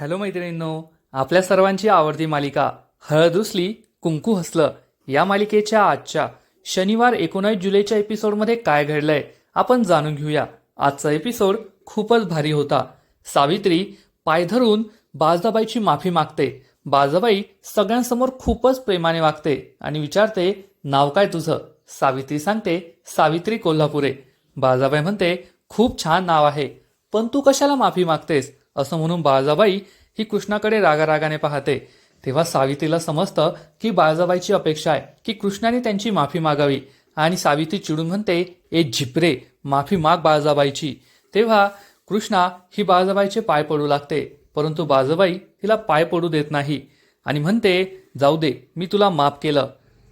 Hello मैत्रिणींनो आपल्या सर्वांची आवडती मालिका हळद कुंकू हसलं या मालिकेच्या आजच्या शनिवार एकोणावीस जुलैच्या एपिसोडमध्ये काय घडलंय आपण जाणून घेऊया. आजचा एपिसोड खूपच भारी होता. सावित्री पाय धरून बाजाबाईची माफी मागते. बाजाबाई सगळ्यांसमोर खूपच प्रेमाने वागते आणि विचारते नाव काय तुझं? सावित्री सांगते सावित्री कोल्हापुरे. बाजाबाई म्हणते खूप छान नाव आहे. पण तू कशाला माफी मागतेस? असं म्हणून बाळजाबाई ही कृष्णाकडे रागारागाने पाहते. तेव्हा सावित्रीला समजतं की बाळजाबाईची अपेक्षा आहे की कृष्णाने त्यांची माफी मागावी. आणि सावित्री चिडून म्हणते ए झिपरे माफी माग बाळजाबाईची. तेव्हा कृष्णा ही बाळजाबाईचे पाय पडू लागते. परंतु बाळजाबाई तिला पाय पडू देत नाही. आणि म्हणते जाऊ दे मी तुला माफ केलं.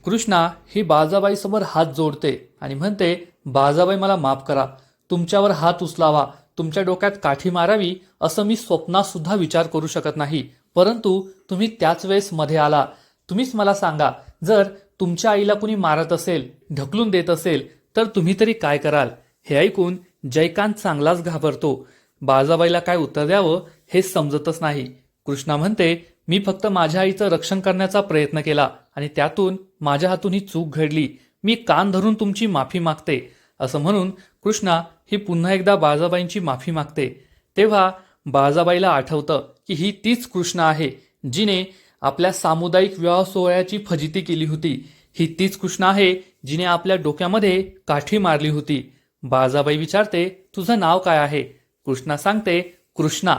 कृष्णा ही बाळजाबाईसमोर हात जोडते आणि म्हणते बाळजाबाई मला माफ करा. तुमच्यावर हात उचलावा. तुमच्या डोक्यात काठी मारावी असं मी स्वप्नात सुद्धा विचार करू शकत नाही. परंतु तुम्ही त्याच वेळेस मध्ये आला. तुम्हीच मला सांगा जर तुमच्या आईला कुणी मारत असेल ढकलून देत असेल तर तुम्ही तरी काय कराल? हे ऐकून जयकांत चांगलाच घाबरतो. बाळजाबाईला काय उत्तर द्यावं हे समजतच नाही. कृष्णा म्हणते मी फक्त माझ्या आईचं रक्षण करण्याचा प्रयत्न केला आणि त्यातून माझ्या हातून ही चूक घडली. मी कान धरून तुमची माफी मागते. असं म्हणून कृष्णा ही पुन्हा एकदा बाळजाबाईंची माफी मागते. तेव्हा बाळजाबाईला आठवतं की ही तीच कृष्णा आहे जिने आपल्या सामुदायिक विवाह सोहळ्याची फजिती केली होती. ही तीच कृष्णा आहे जिने आपल्या डोक्यामध्ये काठी मारली होती. बाळजाबाई विचारते तुझं नाव काय आहे? कृष्णा सांगते कृष्णा.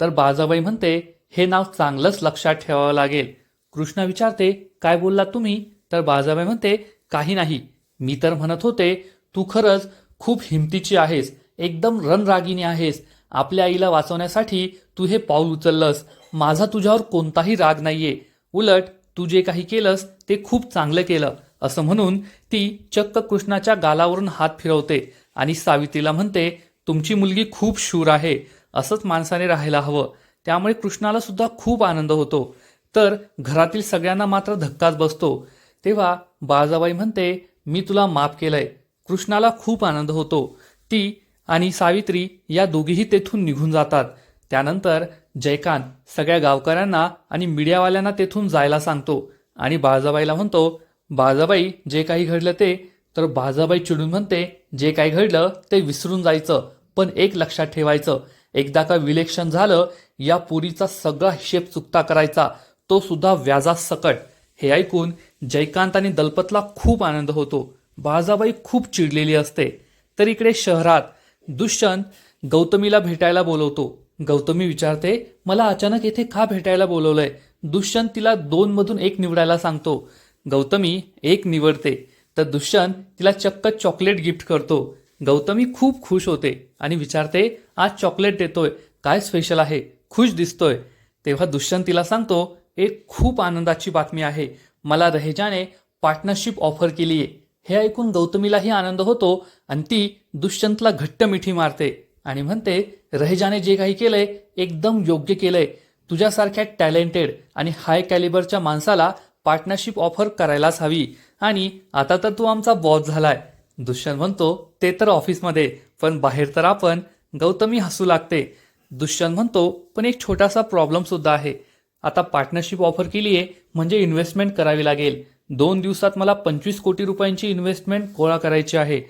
तर बाळजाबाई म्हणते हे नाव चांगलंच लक्षात ठेवावं लागेल. कृष्णा विचारते काय बोललात तुम्ही? तर बाळजाबाई म्हणते काही नाही. मी तर म्हणत होते तू खरंच खूप हिमतीची आहेस एकदम रणरागिणी आहेस. आपल्या आईला वाचवण्यासाठी तू हे पाऊल उचललंस. माझा तुझ्यावर कोणताही राग नाहीये. उलट तू जे काही केलंस ते खूप चांगलं केलं. असं म्हणून ती चक्क कृष्णाच्या गालावरून हात फिरवते आणि सावित्रीला म्हणते तुमची मुलगी खूप शूर आहे. असंच माणसाने राहायला हवं. त्यामुळे कृष्णाला सुद्धा खूप आनंद होतो. तर घरातील सगळ्यांना मात्र धक्काच बसतो. तेव्हा बाळजाबाई म्हणते मी तुला माफ केलंय. कृष्णाला खूप आनंद होतो. ती आणि सावित्री या दोघीही तेथून निघून जातात. त्यानंतर जयकांत सगळ्या गावकऱ्यांना आणि मीडियावाल्यांना तेथून जायला सांगतो आणि बाळजाबाईला म्हणतो बाळजाबाई जे काही घडलं ते तर बाळजाबाई चिडून म्हणते जे काही घडलं ते विसरून जायचं पण एक लक्षात ठेवायचं एकदा का विलेक्षण झालं या पुरीचा सगळा हिशेब चुकता करायचा तो सुद्धा व्याजात सकट. हे ऐकून जयकांत आणि दलपतला खूप आनंद होतो. बाजाबाई खूप चिडलेली असते. तर इकडे शहरात दुष्यंत गौतमीला भेटायला बोलवतो. गौतमी विचारते मला अचानक येथे का भेटायला बोलवलंय? दुष्यंत तिला दोनमधून एक निवडायला सांगतो. गौतमी एक निवडते. तर दुष्यंत तिला चक्क चॉकलेट गिफ्ट करतो. गौतमी खूप खुश होते आणि विचारते आज चॉकलेट देतोय. काय स्पेशल आहे? खुश दिसतोय. तेव्हा दुष्यंत तिला सांगतो एक खूप आनंदाची बातमी आहे. मला रहेजाने पार्टनरशिप ऑफर केली आहे हे ऐकून गौतमीलाही आनंद होतो आणि ती दुष्यंतला घट्ट मिठी मारते आणि म्हणते रहेजाने जे काही केलंय एकदम योग्य केलंय. तुझ्यासारख्या टॅलेंटेड आणि हाय कॅलिबरच्या माणसाला पार्टनरशिप ऑफर करायलाच हवी. आणि आता तर तू आमचा बॉस झालाय. दुष्यंत म्हणतो ते तर ऑफिसमध्ये पण बाहेर तर आपण. गौतमी हसू लागते. दुष्यंत म्हणतो पण एक छोटासा प्रॉब्लेम सुद्धा आहे. आता पार्टनरशिप ऑफर केली आहे म्हणजे इन्व्हेस्टमेंट करावी लागेल. दोन दिवसात मला पंचवीस कोटी रुपयांची इन्व्हेस्टमेंट गोळा करायची आहे.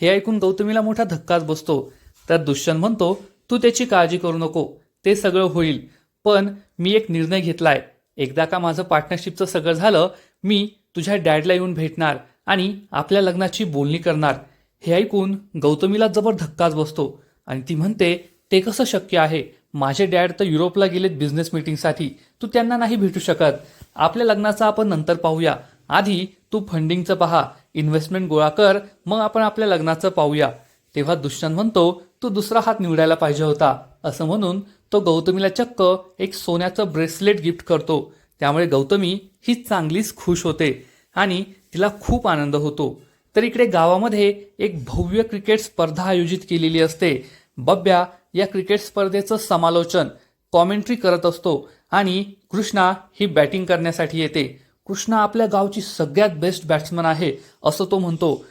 हे ऐकून गौतमीला मोठा धक्काच बसतो. तर दुष्यंत म्हणतो तू त्याची काळजी करू नको. ते सगळं होईल. पण मी एक निर्णय घेतलाय. एकदा का माझं पार्टनरशिपचं सगळं झालं मी तुझ्या डॅडला येऊन भेटणार आणि आपल्या लग्नाची बोलणी करणार. हे ऐकून गौतमीला जबर धक्काच बसतो आणि ती म्हणते ते कसं शक्य आहे? माझे डॅड तर युरोपला गेलेत बिझनेस मीटिंगसाठी तू त्यांना नाही भेटू शकत. आपल्या लग्नाचं आपण नंतर पाहूया. आधी तू फंडिंगचं पहा इन्व्हेस्टमेंट गोळा कर मग आपण आपल्या लग्नाचं पाहूया. तेव्हा दुष्यंत म्हणतो तू दुसरा हात निवडायला पाहिजे होता. असं म्हणून तो गौतमीला चक्क एक सोन्याचं ब्रेसलेट गिफ्ट करतो. त्यामुळे गौतमी ही चांगलीच खुश होते आणि तिला खूप आनंद होतो. तर इकडे गावामध्ये एक भव्य क्रिकेट स्पर्धा आयोजित केलेली असते. बब्या या क्रिकेट स्पर्धेचं समालोचन कॉमेंट्री करत असतो आणि कृष्णा ही बॅटिंग करण्यासाठी येते. कृष्णा आपल्या गावची सगळ्यात बेस्ट बॅट्समन आहे असं तो म्हणतो.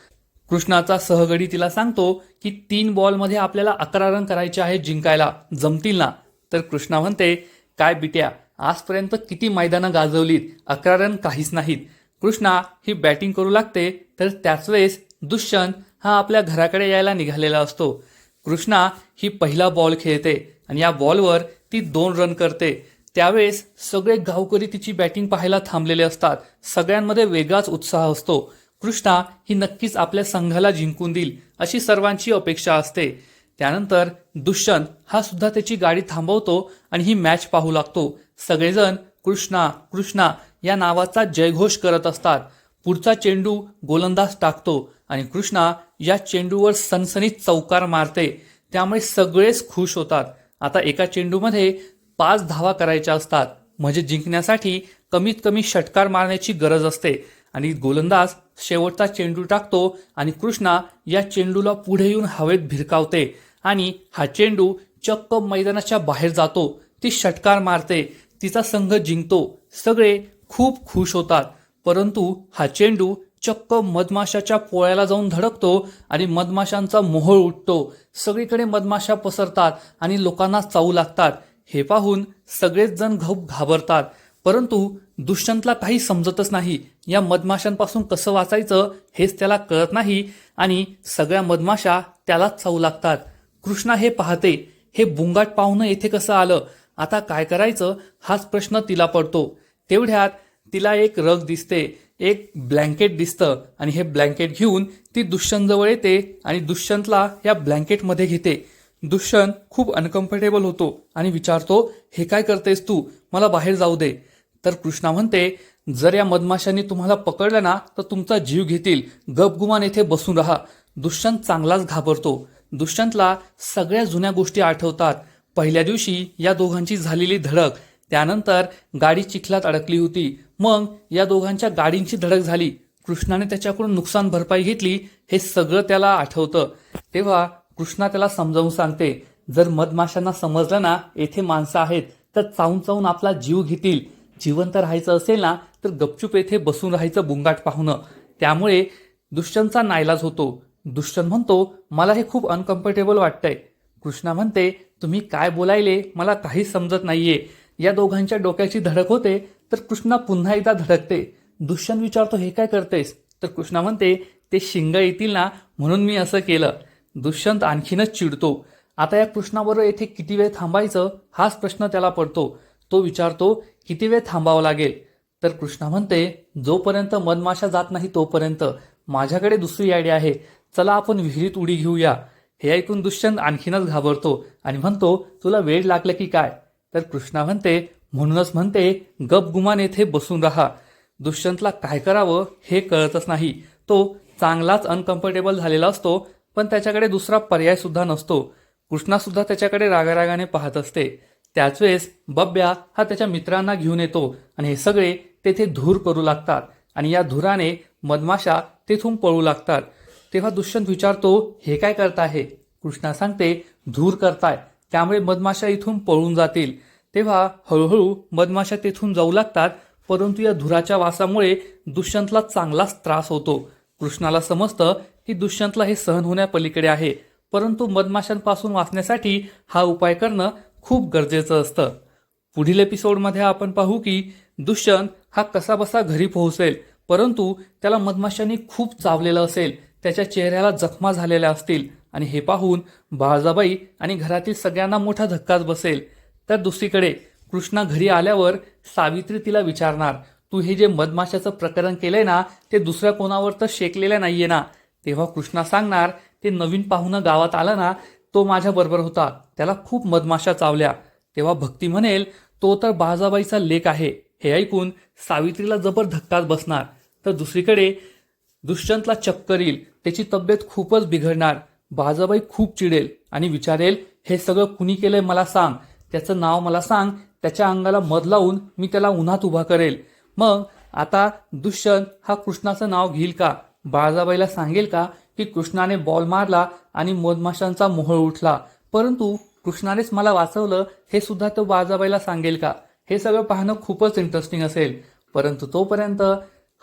कृष्णाचा सहगडी तिला सांगतो की तीन बॉलमध्ये आपल्याला अकरा रन करायचे आहेत जिंकायला जमतील ना? तर कृष्णा म्हणते काय बिट्या आजपर्यंत किती मैदानं गाजवलीत अकरा रन काहीच नाहीत. कृष्णा ही बॅटिंग करू लागते तर त्याच वेळेस दुष्यंत हा आपल्या घराकडे यायला निघालेला असतो. कृष्णा ही पहिला बॉल खेळते आणि या बॉलवर ती दोन रन करते. त्यावेळेस सगळे गावकरी तिची बॅटिंग पाहायला थांबलेले असतात. सगळ्यांमध्ये वेगळाच उत्साह असतो. कृष्णा ही नक्कीच आपल्या संघाला जिंकून देईल अशी सर्वांची अपेक्षा असते. त्यानंतर दुष्यंत हा सुद्धा त्याची गाडी थांबवतो आणि ही मॅच पाहू लागतो. सगळेजण कृष्णा कृष्णा या नावाचा जयघोष करत असतात. पुढचा चेंडू गोलंदाज टाकतो आणि कृष्णा या चेंडूवर सनसनीत चौकार मारते. त्यामुळे सगळेच खुश होतात. आता एका चेंडूमध्ये पाच धावा करायच्या असतात. म्हणजे जिंकण्यासाठी कमीत कमी षटकार मारण्याची गरज असते. आणि गोलंदाज शेवटचा चेंडू टाकतो आणि कृष्णा या चेंडूला पुढे येऊन हवेत भिरकावते. आणि हा चेंडू चक्क मैदानाच्या बाहेर जातो. ती षटकार मारते. तिचा संघ जिंकतो. सगळे खूप खुश होतात. परंतु हा चेंडू चक्क मधमाशाच्या पोळ्याला जाऊन धडकतो आणि मधमाशांचा मोहळ उठतो. सगळीकडे मधमाशा पसरतात आणि लोकांना चावू लागतात. हे पाहून सगळेच जण घाऊ घाबरतात. परंतु दुष्यंतला काही समजतच नाही. या मधमाशांपासून कसं वाचायचं हेच त्याला कळत नाही आणि सगळ्या मधमाशा त्यालाच चावू लागतात. कृष्णा हे पाहते हे बुंगाट पाहुणं येथे कसं आलं? आता काय करायचं? हाच प्रश्न तिला पडतो. तेवढ्यात तिला एक रग दिसते एक ब्लँकेट दिसतं आणि हे ब्लँकेट घेऊन ती दुष्यंतजवळ येते आणि दुष्यंतला या ब्लँकेटमध्ये घेते. दुष्यंत खूप अनकम्फर्टेबल होतो आणि विचारतो हे काय करतेस तू? मला बाहेर जाऊ दे. तर कृष्णा म्हणते जर या मधमाशांनी तुम्हाला पकडलं ना तर तुमचा जीव घेतील. गपगुमान येथे बसून राहा. दुष्यंत चांगलाच घाबरतो. दुष्यंतला सगळ्या जुन्या गोष्टी आठवतात. पहिल्या दिवशी या दोघांची झालेली धडक त्यानंतर गाडी चिखलात अडकली होती. मग या दोघांच्या गाडींची धडक झाली. कृष्णाने त्याच्याकडून नुकसान भरपाई घेतली हे सगळं त्याला आठवतं. तेव्हा कृष्णा त्याला समजावून सांगते जर मधमाशांना समजलं ना येथे माणसं आहेत तर चावून चावून आपला जीव घेतील. जिवंत राहायचं असेल ना तर गपचूप येथे बसून राहायचं बुंगाट पाहुणं त्यामुळे दुष्यंतचा नाईलाज होतो. दुष्यंत म्हणतो मला हे खूप अनकम्फर्टेबल वाटतंय. कृष्णा म्हणते तुम्ही काय बोलायले? मला काहीच समजत नाहीये. या दोघांच्या डोक्याची धडक होते तर कृष्णा पुन्हा एकदा धडकते. दुष्यंत विचारतो हे काय करतेस? तर कृष्णा म्हणते ते शिंग येतील ना म्हणून मी असं केलं. दुष्यंत आणखीनच चिडतो. आता या कृष्णाबरोबर येथे किती वेळ थांबायचं? हाच प्रश्न त्याला पडतो. तो विचारतो किती वेळ थांबावं लागेल? तर कृष्णा म्हणते जोपर्यंत मधमाशा जात नाही तोपर्यंत. माझ्याकडे दुसरी आयडिया आहे. चला आपण विहिरीत उडी घेऊया. हे ऐकून दुष्यंत आणखीनच घाबरतो आणि म्हणतो तुला वेळ लागला की काय? तर कृष्णा म्हणते म्हणूनच म्हणते गपगुमान येथे बसून राहा. दुष्यंतला काय करावं हे कळतच नाही. तो चांगलाच अनकम्फर्टेबल झालेला असतो. पण त्याच्याकडे दुसरा पर्याय सुद्धा नसतो. कृष्णासुद्धा त्याच्याकडे रागारागाने पाहत असते. त्याच वेळेस बब्या हा त्याच्या मित्रांना घेऊन येतो आणि हे सगळे तेथे धूर करू लागतात आणि या धुराने मधमाशा तेथून पळू लागतात. तेव्हा दुष्यंत विचारतो हे काय करत आहे कृष्णा सांगते धूर करताय. त्यामुळे मधमाशा इथून पळून जातील. तेव्हा हळूहळू मधमाशा तेथून जाऊ लागतात परंतु या धुराच्या वासामुळे दुष्यंतला चांगलाच त्रास होतो. कृष्णाला समजतं की दुष्यंतला हे सहन होण्यापलीकडे आहे. परंतु मधमाशांपासून वाचण्यासाठी हा उपाय करणं खूप गरजेचं असतं. पुढील एपिसोडमध्ये आपण पाहू की दुष्यंत हा कसाबसा घरी पोहोचेल परंतु त्याला मधमाशांनी खूप चावलेलं असेल त्याच्या चेहऱ्याला जखमा झालेल्या असतील आणि हे पाहून बाळजाबाई आणि घरातील सगळ्यांना मोठा धक्काच बसेल. तर दुसरीकडे कृष्णा घरी आल्यावर सावित्री तिला विचारणार तू हे जे मधमाशाचं प्रकरण केलंय ना ते दुसऱ्या कोणावर तर शेकलेलं नाहीये ना? तेव्हा कृष्णा सांगणार ते नवीन पाहुणं गावात आलं ना तो माझ्या बरोबर होता. त्याला खूप मधमाशा चावल्या. तेव्हा भक्ती म्हणेल तो तर बाजाबाईचा लेख आहे. हे ऐकून सावित्रीला जबर धक्काच बसणार. तर दुसरीकडे दुष्यंतला चक्कर येईल. त्याची तब्येत खूपच बिघडणार. बाजाबाई खूप चिडेल आणि विचारेल हे सगळं कुणी केलंय मला सांग. त्याचं नाव मला सांग. त्याच्या अंगाला मध लावून मी त्याला उन्हात उभा करेल. मग आता दुष्यंत हा कृष्णाचं नाव घेईल का? बाळजाबाईला सांगेल का की कृष्णाने बॉल मारला आणि मधमाशांचा मोहळ उठला? परंतु कृष्णानेच मला वाचवलं हे सुद्धा तो बाळजाबाईला सांगेल का? हे सगळं पाहणं खूपच इंटरेस्टिंग असेल. परंतु तोपर्यंत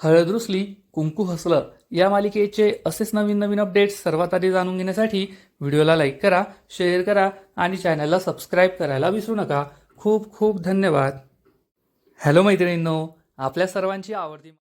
हळद रुसली कुंकू हसलं. या मालिकेचे असेच नवीन नवीन अपडेट्स सर्वात आधी जाणून घेण्यासाठी व्हिडिओला लाईक करा शेअर करा आणि चॅनलला सबस्क्राईब करायला विसरू नका. खूप खूप धन्यवाद. हॅलो मैत्रिणींनो आपल्या सर्वांची आवडती